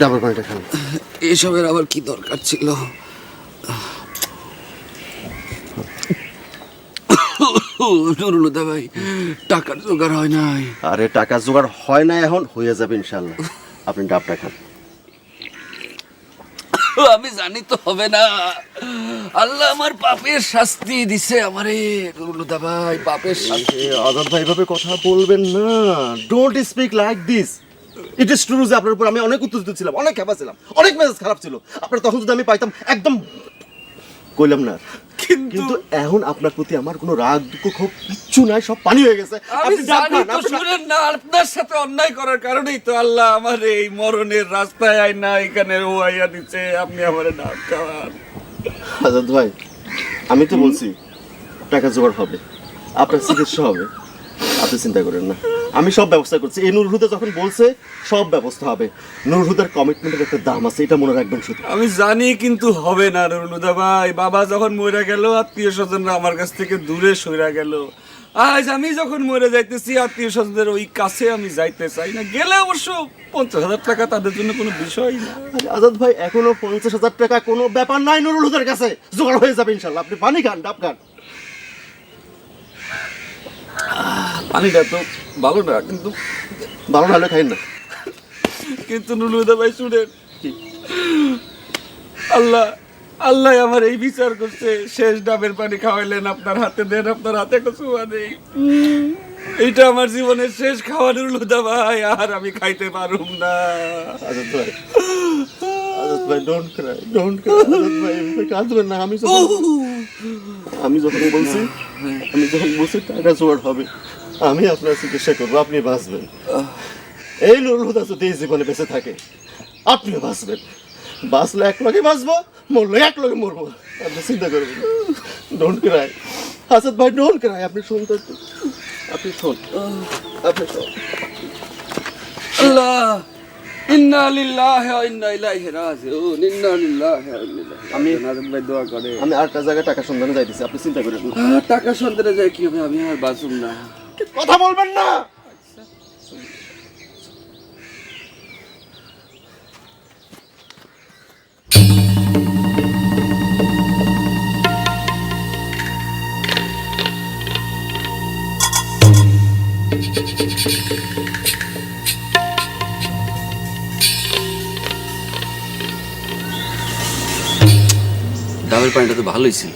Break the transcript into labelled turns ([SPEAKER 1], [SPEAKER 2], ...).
[SPEAKER 1] Double পানিটা খান
[SPEAKER 2] এসবের আবার কি দরকার ছিল নুরুলদা ভাই টাকার জোগাড় হয় নাই।
[SPEAKER 1] আরে টাকা জোগাড় হয় না এখন হয়ে যাবে ইনশাল্লাহ আপনি ডাবটা খান।
[SPEAKER 2] আমি জানি তো হবে না। আল্লাহ আমার পাপের শাস্তি দিছে আমারে নুরুলদা ভাই পাপের শাস্তি।
[SPEAKER 1] আজাদ ভাই এভাবে কথা বলবেন না। Don't speak like this it is true যে আপনার উপর আমি অনেক উত্তেজিত ছিলাম অনেক খেপা ছিলাম অনেক মেজাজ খারাপ ছিল। আপনার তখন যদি আমি পাইতাম একদম কইলাম না। কিন্তু এখন আপনার প্রতি আমার কোনো রাগ দুঃখ খুব কিচ্ছু নাই সব পানি হয়ে গেছে।
[SPEAKER 2] আমি জানি তো শুনেন না আপনার সাথে অন্যায় করার কারণেই তো আল্লাহ আমার এই মরণের রাস্তায় আয় না এখানে ও আইয়া দিচ্ছে আপনি আমার ডাব খাওয়ান
[SPEAKER 1] আজাদ ভাই আমি তো বলছি টাকা জোগাড় হবে আপনার চিকিৎসা হবে আপনি চিন্তা করেন না। আমি সব ব্যবস্থা করছি। এই নুরহুদা যখন বলছে সব ব্যবস্থা হবে। নুরহুদার কমিটমেন্টের একটা দাম আছে এটা মনে রাখবেন শুধু।
[SPEAKER 2] আমি জানি কিন্তু হবে না রুনুদা ভাই। বাবা যখন মরে গেল আত্মীয় স্বজনরা আমার কাছ থেকে দূরে সরে গেল। আজ আমি যখন মরে যাইতেছি আত্মীয় স্বজনদের ওই কাছে আমি যাইতে চাই না। গেলে অবশ্য পঞ্চাশ হাজার টাকা তাদের জন্য কোনো বিষয় না।
[SPEAKER 1] আজাদ ভাই এখনও পঞ্চাশ হাজার টাকা কোনো ব্যাপার নাই নুরুল হুদার কাছে। জোগাড় হয়ে যাবে ইনশাল্লাহ। আপনি পানি খান ডাব খান।
[SPEAKER 2] পানিটা তো ভালো না, কিন্তু
[SPEAKER 1] ভালো না হলে খাইন না।
[SPEAKER 2] কিন্তু নুলুদা ভাই শুনেন, আল্লাহ আল্লাহ আমার এই বিচার করছে, শেষ ডাবের পানি খাওয়াইলেন আপনার হাতে, দেন আপনার হাতে একটা চুয়া নেই। এইটা আমার জীবনের শেষ খাওয়া নুলুদা ভাই, আর আমি খাইতে পারুম না।
[SPEAKER 1] ভাই ডোন্ট ক্রাই ডোন্ট ক্রাই ভাই কাঁদবেন না, আমি যখন আমি যখন বলছি, আমি যখন বলছি টাকা জোগাড় হবে। আমি আপনার চিকিৎসা করব, আপনি বাঁচবেন। এই হুদা যদি এই জীবনে বেঁচে থাকে, আপনিও বাঁচবেন। বাঁচলে এক লগে বাঁচবো, মরলে এক লগে মরবো। আপনি চিন্তা করবেন ডোন্ট ক্রাই আজাদ ভাই ডোন্ট ক্রাই আপনি শুনতে আপনি শোন আপনি শোন
[SPEAKER 2] আল্লাহ। আমি নাজম ভাই দোয়া করে।
[SPEAKER 1] আমি আরেকটা জায়গায় টাকা সন্ধানে যাইতেছি আপনি চিন্তা করেন।
[SPEAKER 2] টাকা সন্ধানে যায় কি হবে? আমি আর বাঁচুম না।
[SPEAKER 1] কথা বলবেন না?
[SPEAKER 2] ডাবের পানিটা তো ভালোই ছিল।